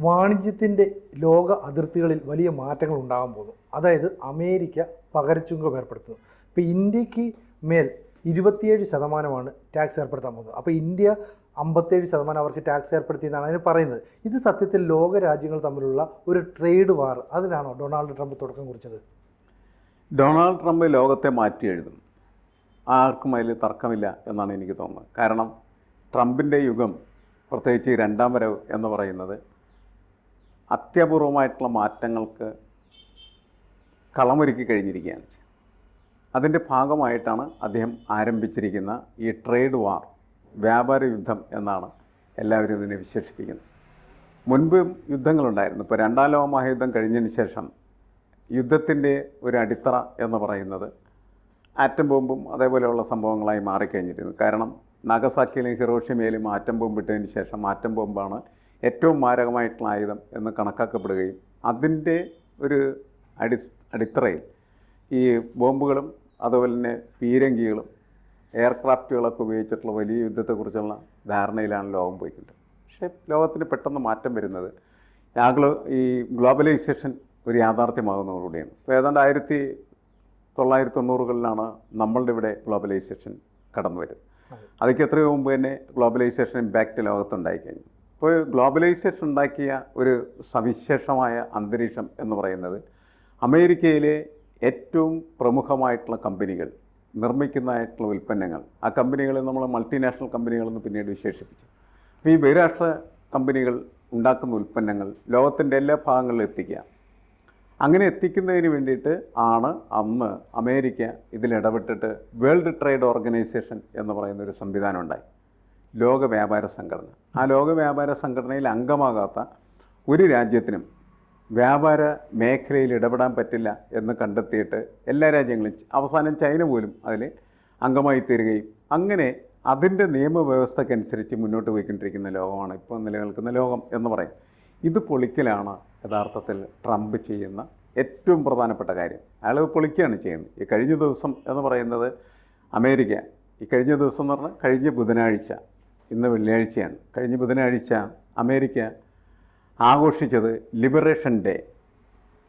വാണിജ്യത്തിന്റെ ലോക അതിർത്തികളിൽ വലിയ മാറ്റങ്ങൾ ഉണ്ടാകാൻ പോകുന്നു. അതായത് അമേരിക്ക പകരച്ചുങ്കം ഏർപ്പെടുത്തുന്നു. ഇപ്പോൾ ഇന്ത്യയ്ക്ക് മേൽ ഇരുപത്തിയേഴ് ശതമാനമാണ് ടാക്സ് ഏർപ്പെടുത്താൻ പോകുന്നത്. അപ്പോൾ ഇന്ത്യ അമ്പത്തേഴ് ശതമാനം അവർക്ക് ടാക്സ് ഏർപ്പെടുത്തിയെന്നാണ് അതിന് പറയുന്നത്. ഇത് സത്യത്തിൽ ലോക രാജ്യങ്ങൾ തമ്മിലുള്ള ഒരു ട്രേഡ് വാർ അതിനാണോ ഡൊണാൾഡ് ട്രംപ് തുടക്കം കുറിച്ചത്? ഡൊണാൾഡ് ട്രംപ് ലോകത്തെ മാറ്റി എഴുതും ആർക്കും അതിൽ തർക്കമില്ല എന്നാണ് എനിക്ക് തോന്നുന്നത്. കാരണം ട്രംപിന്റെ യുഗം പ്രത്യേകിച്ച് രണ്ടാം വരവ് എന്ന് പറയുന്നത് അത്യപൂർവമായിട്ടുള്ള മാറ്റങ്ങൾക്ക് കളമൊരുക്കി കഴിഞ്ഞിരിക്കുകയാണ്. അതിന്റെ ഭാഗമായിട്ടാണ് അദ്ദേഹം ആരംഭിച്ചിരിക്കുന്ന ഈ ട്രേഡ് വാർ വ്യാപാര യുദ്ധം എന്നാണ് എല്ലാവരും ഇതിനെ വിശേഷിപ്പിക്കുന്നത്. മുൻപും യുദ്ധങ്ങളുണ്ടായിരുന്നു. ഇപ്പോൾ രണ്ടാം ലോക മഹായുദ്ധം കഴിഞ്ഞതിന് ശേഷം യുദ്ധത്തിന്റെ ഒരു അടിത്തറ എന്ന് പറയുന്നത് ആറ്റം ബോംബും അതേപോലെയുള്ള സംഭവങ്ങളായി മാറിക്കഴിഞ്ഞിരുന്നു. കാരണം നാഗസാക്കിയിലും ഹിറോഷിമയിലും ആറ്റം ബോംബ് ഇട്ടതിന് ശേഷം ആറ്റം ബോംബാണ് ഏറ്റവും മാരകമായിട്ടുള്ള ആയുധം എന്ന് കണക്കാക്കപ്പെടുകയും അതിന്റെ ഒരു അടി അടിത്തറയിൽ ഈ ബോംബുകളും അതുപോലെ തന്നെ പീരങ്കികളും എയർക്രാഫ്റ്റുകളൊക്കെ ഉപയോഗിച്ചിട്ടുള്ള വലിയ യുദ്ധത്തെക്കുറിച്ചുള്ള ധാരണയിലാണ് ലോകം പോയിക്കൊണ്ടത് പക്ഷേ ലോകത്തിന് പെട്ടെന്ന് മാറ്റം വരുന്നത് ആഗ്ലോ ഈ ഗ്ലോബലൈസേഷൻ ഒരു യാഥാർത്ഥ്യമാകുന്നതോടുകൂടിയാണ്. ഇപ്പോൾ ഏതാണ്ട് ആയിരത്തി തൊള്ളായിരത്തി തൊണ്ണൂറുകളിലാണ് നമ്മളുടെ ഇവിടെ ഗ്ലോബലൈസേഷൻ കടന്നു വരുന്നത് അതൊക്കെ എത്രയോ മുമ്പ് തന്നെ ഗ്ലോബലൈസേഷൻ ഇമ്പാക്റ്റ് ലോകത്തുണ്ടായി കഴിഞ്ഞു. ഇപ്പോൾ ഗ്ലോബലൈസേഷൻ ഉണ്ടാക്കിയ ഒരു സവിശേഷമായ അന്തരീക്ഷം എന്ന് പറയുന്നത് അമേരിക്കയിലെ ഏറ്റവും പ്രമുഖമായിട്ടുള്ള കമ്പനികൾ നിർമ്മിക്കുന്നതായിട്ടുള്ള ഉൽപ്പന്നങ്ങൾ. ആ കമ്പനികളെ നമ്മൾ മൾട്ടിനാഷണൽ കമ്പനികളെന്ന് പിന്നീട് വിശേഷിപ്പിച്ചു. അപ്പോൾ ഈ ബഹിരാഷ്ട്ര കമ്പനികൾ ഉണ്ടാക്കുന്ന ഉൽപ്പന്നങ്ങൾ ലോകത്തിന്റെ എല്ലാ ഭാഗങ്ങളിലും എത്തിക്കുക. അങ്ങനെ എത്തിക്കുന്നതിന് വേണ്ടിയിട്ട് ആണ് അന്ന് അമേരിക്ക ഇതിലിടപെട്ടിട്ട് വേൾഡ് ട്രേഡ് ഓർഗനൈസേഷൻ എന്ന് പറയുന്ന ഒരു സംവിധാനം ഉണ്ടായി. ലോക വ്യാപാര സംഘടന. ആ ലോക വ്യാപാര സംഘടനയിൽ അംഗമാകാത്ത ഒരു രാജ്യത്തിനും വ്യാപാര മേഖലയിൽ ഇടപെടാൻ പറ്റില്ല എന്ന് കണ്ടെത്തിയിട്ട് എല്ലാ രാജ്യങ്ങളും അവസാനം ചൈന പോലും അതിൽ അംഗമായി തീരുകയും അങ്ങനെ അതിന്റെ നിയമവ്യവസ്ഥക്കനുസരിച്ച് മുന്നോട്ട് പോയിക്കൊണ്ടിരിക്കുന്ന ലോകമാണ് ഇപ്പോൾ നിലനിൽക്കുന്ന ലോകം എന്ന് പറയും. ഇത് പൊളിക്കലാണ് യഥാർത്ഥത്തിൽ ട്രംപ് ചെയ്യുന്ന ഏറ്റവും പ്രധാനപ്പെട്ട കാര്യം. അയാൾ പൊളിക്കുകയാണ് ചെയ്യുന്നത്. ഈ കഴിഞ്ഞ ദിവസം എന്ന് പറയുന്നത് അമേരിക്ക. ഈ കഴിഞ്ഞ ദിവസം എന്ന് പറഞ്ഞാൽ കഴിഞ്ഞ ബുധനാഴ്ച ഇന്ന് വെള്ളിയാഴ്ചയാണ്. കഴിഞ്ഞ ബുധനാഴ്ച അമേരിക്ക ആഘോഷിച്ചത് ലിബറേഷൻ ഡേ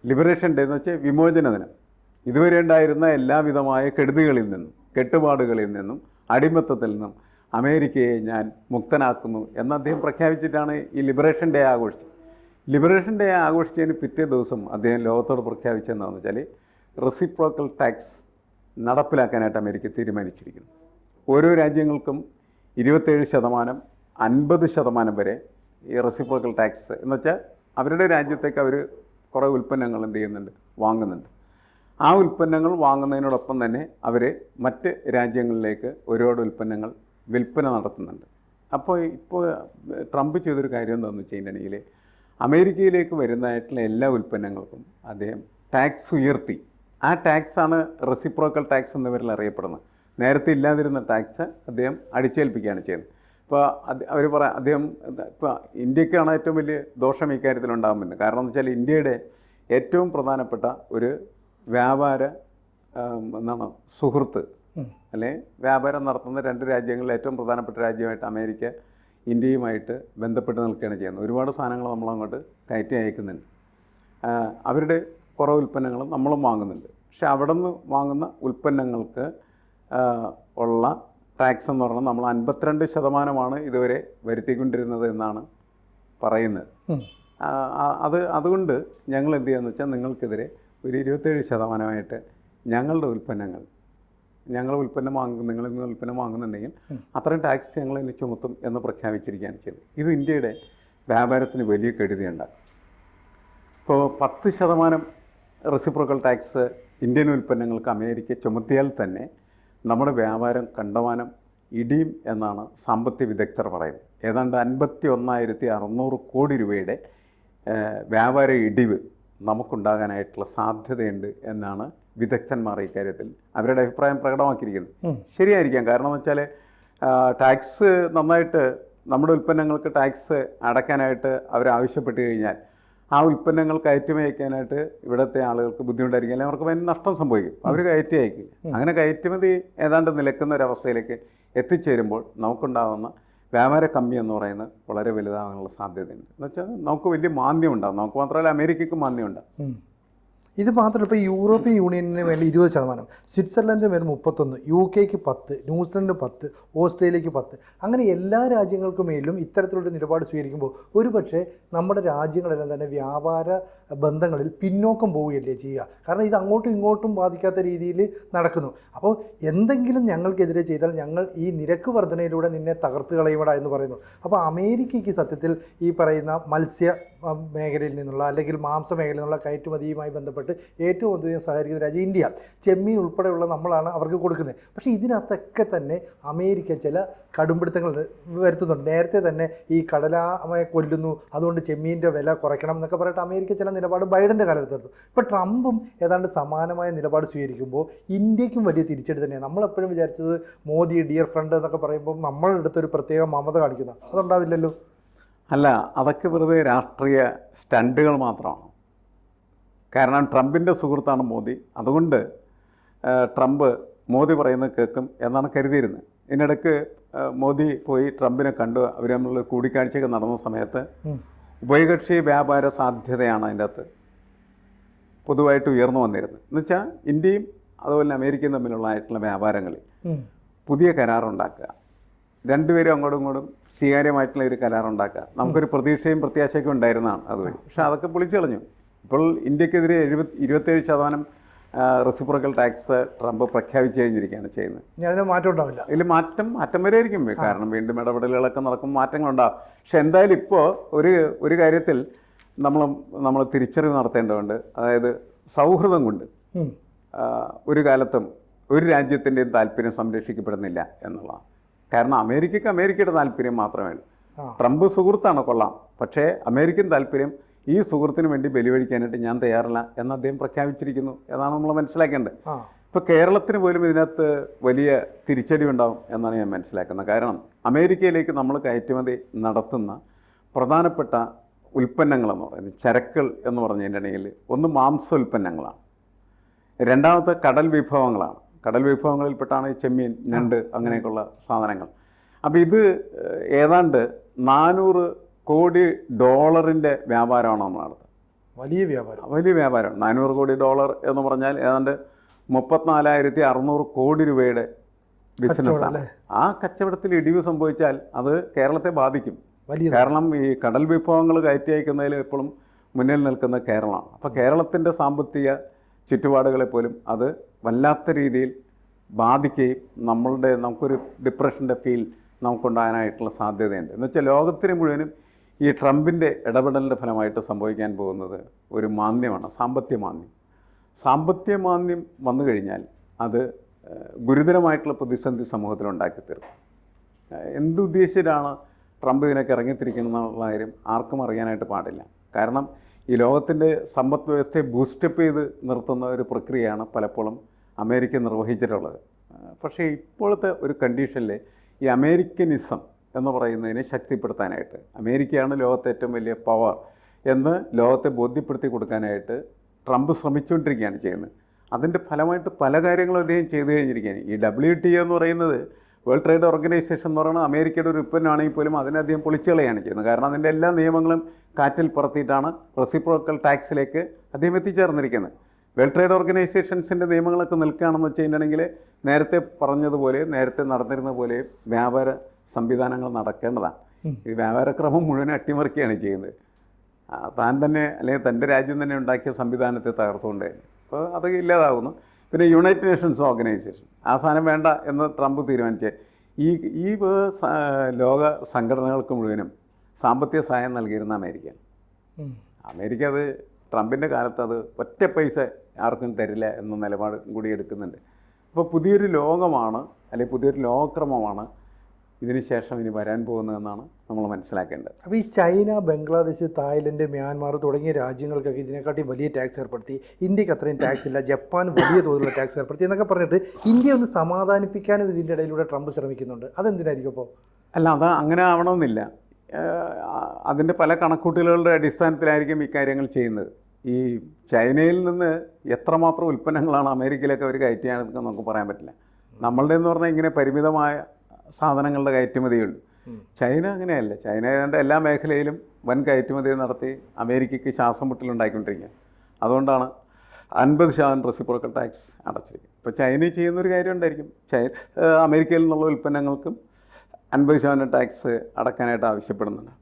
ലിബറേഷൻ ഡേ എന്ന് വെച്ചാൽ വിമോചന ദിനം. ഇതുവരെ ഉണ്ടായിരുന്ന എല്ലാവിധമായ കെടുതികളിൽ നിന്നും കെട്ടുപാടുകളിൽ നിന്നും അടിമത്തത്തിൽ നിന്നും അമേരിക്കയെ ഞാൻ മുക്തനാക്കുന്നു എന്ന് അദ്ദേഹം പ്രഖ്യാപിച്ചിട്ടാണ് ഈ ലിബറേഷൻ ഡേ ആഘോഷിച്ചത്. ലിബറേഷൻ ഡേ ആഘോഷിച്ചതിന് പിറ്റേ ദിവസം അദ്ദേഹം ലോകത്തോട് പ്രഖ്യാപിച്ചതെന്താണെന്ന് വെച്ചാൽ റെസിപ്രോക്കൽ ടാക്സ് നടപ്പിലാക്കാനായിട്ട് അമേരിക്ക തീരുമാനിച്ചിരിക്കുന്നു. ഓരോ രാജ്യങ്ങൾക്കും ഇരുപത്തേഴ് ശതമാനം അൻപത് ശതമാനം വരെ ഈ റെസിപ്രോക്കൽ ടാക്സ് എന്ന് വെച്ചാൽ അവരുടെ രാജ്യത്തേക്ക് അവർ കുറേ ഉൽപ്പന്നങ്ങൾ എന്ത് ചെയ്യുന്നുണ്ട്? വാങ്ങുന്നുണ്ട്. ആ ഉൽപ്പന്നങ്ങൾ വാങ്ങുന്നതിനോടൊപ്പം തന്നെ അവർ മറ്റ് രാജ്യങ്ങളിലേക്ക് ഒരുപാട് ഉൽപ്പന്നങ്ങൾ വിൽപ്പന നടത്തുന്നുണ്ട്. അപ്പോൾ ഇപ്പോൾ ട്രംപ് ചെയ്തൊരു കാര്യം എന്താണെന്ന് വെച്ച് കഴിഞ്ഞിട്ടുണ്ടെങ്കിൽ അമേരിക്കയിലേക്ക് വരുന്നതായിട്ടുള്ള എല്ലാ ഉൽപ്പന്നങ്ങൾക്കും അദ്ദേഹം ടാക്സ് ഉയർത്തി. ആ ടാക്സാണ് റെസിപ്രോക്കൽ ടാക്സ് എന്ന പേരിൽ അറിയപ്പെടുന്നത്. നേരത്തെ ഇല്ലാതിരുന്ന ടാക്സ് അദ്ദേഹം അടിച്ചേൽപ്പിക്കുകയാണ് ചെയ്യുന്നത് ഇപ്പോൾ അവർ പറയാം അദ്ദേഹം ഇപ്പോൾ ഇന്ത്യക്കാണ് ഏറ്റവും വലിയ ദോഷം ഇക്കാര്യത്തിൽ ഉണ്ടാകുമെന്ന് കാരണം എന്ന് വെച്ചാൽ ഇന്ത്യയുടെ ഏറ്റവും പ്രധാനപ്പെട്ട ഒരു വ്യാപാര എന്താണ് സുഹൃത്ത്. അല്ലെ? വ്യാപാരം നടത്തുന്ന രണ്ട് രാജ്യങ്ങളിൽ ഏറ്റവും പ്രധാനപ്പെട്ട രാജ്യമായിട്ട് അമേരിക്ക ഇന്ത്യയുമായിട്ട് ബന്ധപ്പെട്ട് നിൽക്കുകയാണ് ചെയ്യുന്നത്. ഒരുപാട് സാധനങ്ങൾ നമ്മളങ്ങോട്ട് കയറ്റി അയക്കുന്നുണ്ട്. അവരുടെ കുറേ ഉൽപ്പന്നങ്ങളും നമ്മളും വാങ്ങുന്നുണ്ട്. പക്ഷെ അവിടെ നിന്ന് വാങ്ങുന്ന ഉൽപ്പന്നങ്ങൾക്ക് ഉള്ള ടാക്സ് എന്ന് പറഞ്ഞാൽ നമ്മൾ അൻപത്തിരണ്ട് ശതമാനമാണ് ഇതുവരെ വരുത്തിക്കൊണ്ടിരുന്നത് എന്നാണ് പറയുന്നത്. അത് അതുകൊണ്ട് ഞങ്ങൾ എന്ത് ചെയ്യാന്ന് വെച്ചാൽ നിങ്ങൾക്കെതിരെ ഒരു ഇരുപത്തേഴ് ശതമാനമായിട്ട് ഞങ്ങളുടെ ഉൽപ്പന്നങ്ങൾ ഞങ്ങൾ ഉൽപ്പന്നം വാങ്ങും നിങ്ങളിൽ നിന്ന് ഉൽപ്പന്നം വാങ്ങുന്നുണ്ടെങ്കിൽ. അത്രയും ടാക്സ് ഞങ്ങൾ ഇനി ചുമത്തും എന്ന് പ്രഖ്യാപിച്ചിരിക്കുകയാണ് ചെയ്തത്. ഇത് ഇന്ത്യയുടെ വ്യാപാരത്തിന് വലിയ കെടുതിയുണ്ട്. ഇപ്പോൾ പത്ത് ശതമാനം റെസിപ്രോക്കൽ ടാക്സ് ഇന്ത്യൻ ഉൽപ്പന്നങ്ങൾക്ക് അമേരിക്ക ചുമത്തിയാൽ തന്നെ നമ്മുടെ വ്യാപാരം കണ്ടമാനം ഇടിയും എന്നാണ് സാമ്പത്തിക വിദഗ്ധർ പറയുന്നത്. ഏതാണ്ട് അൻപത്തി ഒന്നായിരത്തി അറുന്നൂറ് കോടി രൂപയുടെ വ്യാപാര ഇടിവ് നമുക്കുണ്ടാകാനായിട്ടുള്ള സാധ്യതയുണ്ട് എന്നാണ് വിദഗ്ധന്മാർ ഇക്കാര്യത്തിൽ അവരുടെ അഭിപ്രായം പ്രകടമാക്കിയിരിക്കുന്നത്. ശരിയായിരിക്കാം. കാരണം എന്ന് വെച്ചാൽ ടാക്സ് നന്നായിട്ട് നമ്മുടെ ഉൽപ്പന്നങ്ങൾക്ക് ടാക്സ് അടയ്ക്കാനായിട്ട് അവർ ആവശ്യപ്പെട്ട് കഴിഞ്ഞാൽ ആ ഉൽപ്പന്നങ്ങൾ കയറ്റുമതി അയക്കാനായിട്ട് ഇവിടുത്തെ ആളുകൾക്ക് ബുദ്ധിമുട്ടായിരിക്കും. അല്ലെങ്കിൽ അവർക്ക് വലിയ നഷ്ടം സംഭവിക്കും. അവർ കയറ്റി അയക്കില്ല അങ്ങനെ കയറ്റുമതി ഏതാണ്ട് നിലക്കുന്ന ഒരവസ്ഥയിലേക്ക് എത്തിച്ചേരുമ്പോൾ നമുക്കുണ്ടാകുന്ന വ്യാപാര കമ്മി എന്ന് പറയുന്നത് വളരെ വലുതാകാനുള്ള സാധ്യതയുണ്ട്. എന്ന് വെച്ചാൽ നമുക്ക് വലിയ മാന്ദ്യം ഉണ്ടാകും നമുക്ക് മാത്രമല്ല അമേരിക്കയ്ക്ക് മാന്ദ്യം ഉണ്ടാകും. ഇത് മാത്രമല്ല ഇപ്പോൾ യൂറോപ്യൻ യൂണിയനിന് വേണ്ടി ഇരുപത് ശതമാനം സ്വിറ്റ്സർലൻഡിന് വേണ്ടി മുപ്പത്തൊന്ന് യു കെക്ക് പത്ത് ന്യൂസിലൻഡ് പത്ത് ഓസ്ട്രേലിയക്ക് പത്ത്. അങ്ങനെ എല്ലാ രാജ്യങ്ങൾക്കും മേലും ഇത്തരത്തിലുള്ള നിലപാട് സ്വീകരിക്കുമ്പോൾ ഒരുപക്ഷെ നമ്മുടെ രാജ്യങ്ങളെല്ലാം തന്നെ വ്യാപാര ബന്ധങ്ങളിൽ പിന്നോക്കം പോവുകയല്ലേ ചെയ്യുക. കാരണം ഇത് അങ്ങോട്ടും ഇങ്ങോട്ടും ബാധിക്കാത്ത രീതിയിൽ നടക്കുന്നു. അപ്പോൾ എന്തെങ്കിലും ഞങ്ങൾക്കെതിരെ ചെയ്താൽ ഞങ്ങൾ ഈ നിരക്ക് വർധനയിലൂടെ നിന്നെ തകർത്ത് കളയുമടാ എന്ന് പറയുന്നു. അപ്പോൾ അമേരിക്കയ്ക്ക് സത്യത്തിൽ ഈ പറയുന്ന മത്സ്യ മേഖലയിൽ നിന്നുള്ള അല്ലെങ്കിൽ മാംസ മേഖലയിൽ നിന്നുള്ള കയറ്റുമതിയുമായി ബന്ധപ്പെട്ട് ഏറ്റവും അധികം സഹകരിക്കുന്ന രാജ്യം ഇന്ത്യ. ചെമ്മീൻ ഉൾപ്പെടെയുള്ള നമ്മളാണ് അവർക്ക് കൊടുക്കുന്നത്. പക്ഷേ ഇതിനകത്തൊക്കെ തന്നെ അമേരിക്ക ചില കടുംപിടുത്തങ്ങൾ വരുത്തുന്നുണ്ട്. നേരത്തെ തന്നെ ഈ കടലാമയെ കൊല്ലുന്നു. അതുകൊണ്ട് ചെമ്മീന്റെ വില കുറയ്ക്കണം എന്നൊക്കെ പറഞ്ഞിട്ട് അമേരിക്ക ചില നിലപാട് ബൈഡന്റെ കാലത്തെടുത്തു ഇപ്പോൾ ട്രംപും ഏതാണ്ട് സമാനമായ നിലപാട് സ്വീകരിക്കുമ്പോൾ ഇന്ത്യക്കും വലിയ തിരിച്ചടി തന്നെയാണ്. നമ്മളെപ്പോഴും വിചാരിച്ചത് മോദി ഡിയർ ഫ്രണ്ട് എന്നൊക്കെ പറയുമ്പോൾ നമ്മളെടുത്തൊരു പ്രത്യേക മമത കാണിക്കുന്ന. അതുണ്ടാവില്ലല്ലോ. അല്ല അതൊക്കെ വെറുതെ രാഷ്ട്രീയ സ്റ്റണ്ടുകൾ മാത്രമാണ്. കാരണം ട്രംപിന്റെ സുഹൃത്താണ് മോദി. അതുകൊണ്ട് ട്രംപ് മോദി പറയുന്നത് കേൾക്കും എന്നാണ് കരുതിയിരുന്നത്. ഇതിനിടയ്ക്ക് മോദി പോയി ട്രംപിനെ കണ്ടു. അവർ തമ്മിലുള്ള കൂടിക്കാഴ്ചയൊക്കെ നടന്ന സമയത്ത് ഉഭയകക്ഷി വ്യാപാര സാധ്യതയാണ് അതിന്റെ അകത്ത് പൊതുവായിട്ട് ഉയർന്നു വന്നിരുന്നത്. എന്നുവെച്ചാൽ ഇന്ത്യയും അതുപോലെ അമേരിക്കയും തമ്മിലുള്ളതായിട്ടുള്ള വ്യാപാരങ്ങളിൽ ഉം. പുതിയ കരാറുണ്ടാക്കുക. രണ്ടുപേരും അങ്ങോട്ടും ഇങ്ങോട്ടും സ്വീകാര്യമായിട്ടുള്ള ഒരു കരാറുണ്ടാക്കുക. നമുക്കൊരു പ്രതീക്ഷയും പ്രത്യാശയൊക്കെ ഉണ്ടായിരുന്നതാണ് അതുവഴി പക്ഷെ അതൊക്കെ പൊളിച്ചു കളഞ്ഞു ഇപ്പോൾ ഇന്ത്യക്കെതിരെ എഴുപത്തി ഇരുപത്തേഴ് ശതമാനം റെസിപ്രോക്കൽ ടാക്സ് ട്രംപ് പ്രഖ്യാപിച്ചു കഴിഞ്ഞിരിക്കുകയാണ് ചെയ്യുന്നത്. ഇനി അതിന് മാറ്റം ഉണ്ടാവില്ല. ഇതിൽ മാറ്റം മാറ്റം വരെയായിരിക്കും കാരണം വീണ്ടും ഇടപെടലുകളൊക്കെ നടക്കും മാറ്റങ്ങളുണ്ടാകും പക്ഷെ എന്തായാലും ഇപ്പോൾ ഒരു ഒരു കാര്യത്തിൽ നമ്മൾ നമ്മൾ തിരിച്ചറിവ് നടത്തേണ്ടതുണ്ട്. അതായത് സൗഹൃദം കൊണ്ട് ഒരു കാലത്തും ഒരു രാജ്യത്തിന്റെയും താല്പര്യം സംരക്ഷിക്കപ്പെടുന്നില്ല എന്നുള്ളതാണ്. കാരണം അമേരിക്കയ്ക്ക് അമേരിക്കയുടെ താല്പര്യം മാത്രമേ ഉള്ളൂ. ട്രംപ് സുഹൃത്താണ് കൊള്ളാം. പക്ഷേ അമേരിക്കൻ താല്പര്യം ഈ സുഹൃത്തിന് വേണ്ടി ബലിവഴിക്കാനായിട്ട് ഞാൻ തയ്യാറല്ല എന്ന് അദ്ദേഹം പ്രഖ്യാപിച്ചിരിക്കുന്നു എന്നാണ് നമ്മൾ മനസ്സിലാക്കേണ്ടത്. ഇപ്പോൾ കേരളത്തിന് പോലും ഇതിനകത്ത് വലിയ തിരിച്ചടി ഉണ്ടാവും എന്നാണ് ഞാൻ മനസ്സിലാക്കുന്നത്. കാരണം അമേരിക്കയിലേക്ക് നമ്മൾ കയറ്റുമതി നടത്തുന്ന പ്രധാനപ്പെട്ട ഉൽപ്പന്നങ്ങളെന്ന് പറയുന്നത് ചരക്കൾ എന്ന് പറഞ്ഞതിനിടയിൽ ഒന്ന് മാംസ ഉൽപ്പന്നങ്ങളാണ്. രണ്ടാമത്തെ കടൽ വിഭവങ്ങളാണ്. കടൽ വിഭവങ്ങളിൽപ്പെട്ടാണ് ഈ ചെമ്മീൻ ഞണ്ട് അങ്ങനെയൊക്കെയുള്ള സാധനങ്ങൾ. അപ്പോൾ ഇത് ഏതാണ്ട് നാനൂറ് കോടി ഡോളറിന്റെ വ്യാപാരമാണ് നമ്മൾ നടത്തുന്നത്. വലിയ വ്യാപാരം. വലിയ വ്യാപാരം നാനൂറ് കോടി ഡോളർ എന്ന് പറഞ്ഞാൽ ഏതാണ്ട് മുപ്പത്തിനാലായിരത്തി അറുന്നൂറ് കോടി രൂപയുടെ ബിസിനസ് ബിസിനസ്സാണ് ആ കച്ചവടത്തിൽ ഇടിവ് സംഭവിച്ചാൽ അത് കേരളത്തെ ബാധിക്കും. കാരണം ഈ കടൽ വിഭവങ്ങൾ കയറ്റി അയക്കുന്നതിൽ എപ്പോഴും മുന്നിൽ നിൽക്കുന്ന കേരളമാണ്. അപ്പോൾ കേരളത്തിന്റെ സാമ്പത്തിക ചുറ്റുപാടുകളെ പോലും അത് വല്ലാത്ത രീതിയിൽ ബാധിക്കുകയും നമ്മളുടെ നമുക്കൊരു ഡിപ്രഷന്റെ ഫീൽ നമുക്കുണ്ടാകാനായിട്ടുള്ള സാധ്യതയുണ്ട്. എന്ന് വെച്ചാൽ ലോകത്തിന് മുഴുവനും ഈ ട്രംപിന്റെ ഇടപെടലിന്റെ ഫലമായിട്ട് സംഭവിക്കാൻ പോകുന്നത് ഒരു മാന്ദ്യമാണ് സാമ്പത്തിക മാന്ദ്യം. സാമ്പത്തിക മാന്ദ്യം വന്നു കഴിഞ്ഞാൽ അത് ഗുരുതരമായിട്ടുള്ള പ്രതിസന്ധി സമൂഹത്തിൽ ഉണ്ടാക്കി തീർക്കും എന്തുദ്ദേശിച്ചിട്ടാണ് ട്രംപ് ഇതിനൊക്കെ ഇറങ്ങിത്തിരിക്കണമെന്നുള്ള കാര്യം ആർക്കും അറിയാനായിട്ട് പാടില്ല. കാരണം ഈ ലോകത്തിന്റെ സമ്പദ് വ്യവസ്ഥയെ ബൂസ്റ്റപ്പ് ചെയ്ത് നിർത്തുന്ന ഒരു പ്രക്രിയയാണ് പലപ്പോഴും അമേരിക്ക നിർവഹിച്ചിട്ടുള്ളത്. പക്ഷേ ഇപ്പോഴത്തെ ഒരു കണ്ടീഷനിൽ ഈ അമേരിക്കനിസം എന്ന് പറയുന്നതിനെ ശക്തിപ്പെടുത്താനായിട്ട് അമേരിക്കയാണ് ലോകത്തെ ഏറ്റവും വലിയ പവർ എന്ന് ലോകത്തെ ബോധ്യപ്പെടുത്തി കൊടുക്കാനായിട്ട് ട്രംപ് ശ്രമിച്ചുകൊണ്ടിരിക്കുകയാണ് ചെയ്യുന്നത്. അതിന്റെ ഫലമായിട്ട് പല കാര്യങ്ങളും അദ്ദേഹം ചെയ്തു കഴിഞ്ഞിരിക്കുകയാണ്. ഈ ഡബ്ല്യു ടി എന്ന് പറയുന്നത് വേൾഡ് ട്രേഡ് ഓർഗനൈസേഷൻ എന്ന് പറയുന്നത് അമേരിക്കയുടെ ഒരു ഉൽപ്പന്നമാണെങ്കിൽ പോലും അതിനധികം അദ്ദേഹം പൊളിച്ചു ചെയ്യുന്നത്. കാരണം അതിന്റെ എല്ലാ നിയമങ്ങളും കാറ്റിൽ പറത്തിയിട്ടാണ് റെസിപ്രോക്കൽ ടാക്സിലേക്ക് അദ്ദേഹം എത്തിച്ചേർന്നിരിക്കുന്നത്. വേൾഡ് ട്രേഡ് ഓർഗനൈസേഷൻസിന്റെ നിയമങ്ങളൊക്കെ നിൽക്കുകയാണെന്ന് വെച്ച് കഴിഞ്ഞിട്ടുണ്ടെങ്കിൽ നേരത്തെ പറഞ്ഞതുപോലെ നേരത്തെ നടന്നിരുന്ന പോലെ വ്യാപാര സംവിധാനങ്ങൾ നടക്കേണ്ടതാണ്. ഈ വ്യാപാരക്രമം മുഴുവൻ അട്ടിമറിക്കുകയാണ് ചെയ്യുന്നത്. താൻ തന്നെ അല്ലെങ്കിൽ തന്റെ രാജ്യം തന്നെ ഉണ്ടാക്കിയ സംവിധാനത്തെ തകർത്തുകൊണ്ട്. അപ്പോൾ അത് ഇല്ലാതാകുന്നു. പിന്നെ യുണൈറ്റഡ് നേഷൻസ് ഓർഗനൈസേഷൻ ആ സാധനം വേണ്ട എന്ന് ട്രംപ് തീരുമാനിച്ചേ. ഈ ഈ ലോക സംഘടനകൾക്ക് മുഴുവനും സാമ്പത്തിക സഹായം നൽകിയിരുന്ന അമേരിക്ക. അമേരിക്ക അത് ട്രംപിന്റെ കാലത്ത് അത് ഒറ്റ പൈസ ആർക്കും തരില്ല എന്ന നിലപാട് കൂടി എടുക്കുന്നുണ്ട്. അപ്പോൾ പുതിയൊരു ലോകമാണ് അല്ലെങ്കിൽ പുതിയൊരു ലോകക്രമമാണ് ഇതിന് ശേഷം ഇനി വരാൻ പോകുന്നതെന്നാണ് നമ്മൾ മനസ്സിലാക്കേണ്ടത്. അപ്പോൾ ഈ ചൈന ബംഗ്ലാദേശ് തായ്ലൻഡ് മ്യാൻമാർ തുടങ്ങിയ രാജ്യങ്ങൾക്കൊക്കെ ഇതിനെക്കാട്ടി വലിയ ടാക്സ് ഏർപ്പെടുത്തി. ഇന്ത്യയ്ക്ക് അത്രയും ടാക്സ് ഇല്ല. ജപ്പാൻ വലിയ തോതിലുള്ള ടാക്സ് ഏർപ്പെടുത്തി എന്നൊക്കെ പറഞ്ഞിട്ട് ഇന്ത്യ ഒന്ന് സമാധാനിപ്പിക്കാനും ഇതിന്റെ ഇടയിലൂടെ ട്രംപ് ശ്രമിക്കുന്നുണ്ട്. അതെന്തിനായിരിക്കും അപ്പോൾ അല്ല അത് അങ്ങനെ ആവണമെന്നില്ല. അതിന്റെ പല കണക്കൂട്ടലുകളുടെ അടിസ്ഥാനത്തിലായിരിക്കും ഇക്കാര്യങ്ങൾ ചെയ്യുന്നത്. ഈ ചൈനയിൽ നിന്ന് എത്രമാത്രം ഉൽപ്പന്നങ്ങളാണ് അമേരിക്കയിലൊക്കെ അവർ കയറ്റിയാണെന്നൊക്കെ നമുക്ക് പറയാൻ പറ്റില്ല. നമ്മളുടെ എന്ന് പറഞ്ഞാൽ ഇങ്ങനെ പരിമിതമായ സാധനങ്ങളുടെ കയറ്റുമതിയുള്ളൂ. ചൈന അങ്ങനെയല്ല. ചൈന ഏതാണ്ട് എല്ലാ മേഖലയിലും വൻ കയറ്റുമതി നടത്തി അമേരിക്കയ്ക്ക് ശ്വാസം മുട്ടലുണ്ടാക്കിക്കൊണ്ടിരിക്കുക അതുകൊണ്ടാണ് അൻപത് ശതമാനം റെസിപ്രോക്കൽ ടാക്സ് അടച്ചിരിക്കുന്നത്. ഇപ്പോൾ ചൈന ചെയ്യുന്ന ഒരു കാര്യം ഉണ്ടായിരിക്കും ചൈ അമേരിക്കയിൽ നിന്നുള്ള ഉൽപ്പന്നങ്ങൾക്കും അൻപത് ശതമാനം ടാക്സ് അടക്കാനായിട്ട് ആവശ്യപ്പെടുന്നുണ്ട്.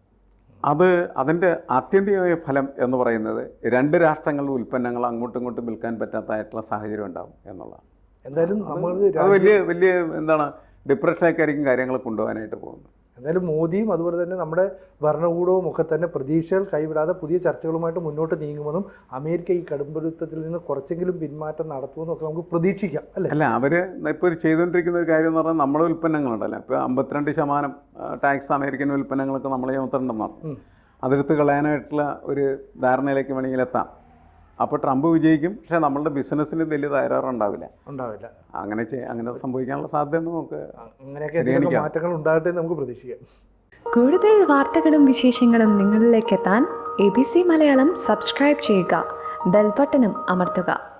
അത് അതിന്റെ ആത്യന്തികമായ ഫലം എന്ന് പറയുന്നത് രണ്ട് രാഷ്ട്രങ്ങളുടെ ഉൽപ്പന്നങ്ങൾ അങ്ങോട്ടും ഇങ്ങോട്ടും വിൽക്കാൻ പറ്റാത്തതായിട്ടുള്ള സാഹചര്യം ഉണ്ടാകും എന്നുള്ളതാണ്. എന്തായാലും നമ്മൾ വലിയ വലിയ എന്താണ് ഡിപ്രഷനൊക്കെ ആയിരിക്കും കാര്യങ്ങൾ കൊണ്ടുപോകാനായിട്ട് പോകുന്നത്. എന്നാലും മോദിയും അതുപോലെ തന്നെ നമ്മുടെ ഭരണകൂടവും ഒക്കെ തന്നെ പ്രതീക്ഷകൾ കൈവിടാതെ പുതിയ ചർച്ചകളുമായിട്ട് മുന്നോട്ട് നീങ്ങുമെന്നും അമേരിക്ക ഈ കടുംപിടുത്തത്തിൽ നിന്ന് കുറച്ചെങ്കിലും പിന്മാറ്റം നടത്തുമെന്നും ഒക്കെ നമുക്ക് പ്രതീക്ഷിക്കാം അല്ലേ? അല്ല അവർ ഇപ്പോൾ ചെയ്തുകൊണ്ടിരിക്കുന്ന ഒരു കാര്യം എന്ന് പറഞ്ഞാൽ നമ്മുടെ ഉൽപ്പന്നങ്ങളുണ്ടല്ലോ ഇപ്പോൾ അമ്പത്തിരണ്ട് ശതമാനം ടാക്സ് അമേരിക്കൻ ഉൽപ്പന്നങ്ങൾക്ക് നമ്മൾ ഉത്തരണ്ടെന്നാണ് അതിർത്ത് കളയാനായിട്ടുള്ള ഒരു ധാരണയിലേക്ക് വേണമെങ്കിൽ എത്താം. അപ്പോൾ ട്രംപ് വിജയിക്കും. പക്ഷേ നമ്മളുടെ ബിസിനസ്സിന് വലിയ തകരാറുണ്ടാവില്ല ഉണ്ടാവില്ല. അങ്ങനെ അങ്ങനെ സംഭവിക്കാനുള്ള സാധ്യത നമുക്ക് അങ്ങനെയൊക്കെ. മാറ്റങ്ങൾ ഉണ്ടാകട്ടെ എന്ന് നമുക്ക് പ്രതീക്ഷിക്കാം. കൂടുതൽ വാർത്തകളും വിശേഷങ്ങളും നിങ്ങളിലേക്ക് എത്താൻ A B C Malayalam subscribe ചെയ്യുക. ബെൽബട്ടനും അമർത്തുക.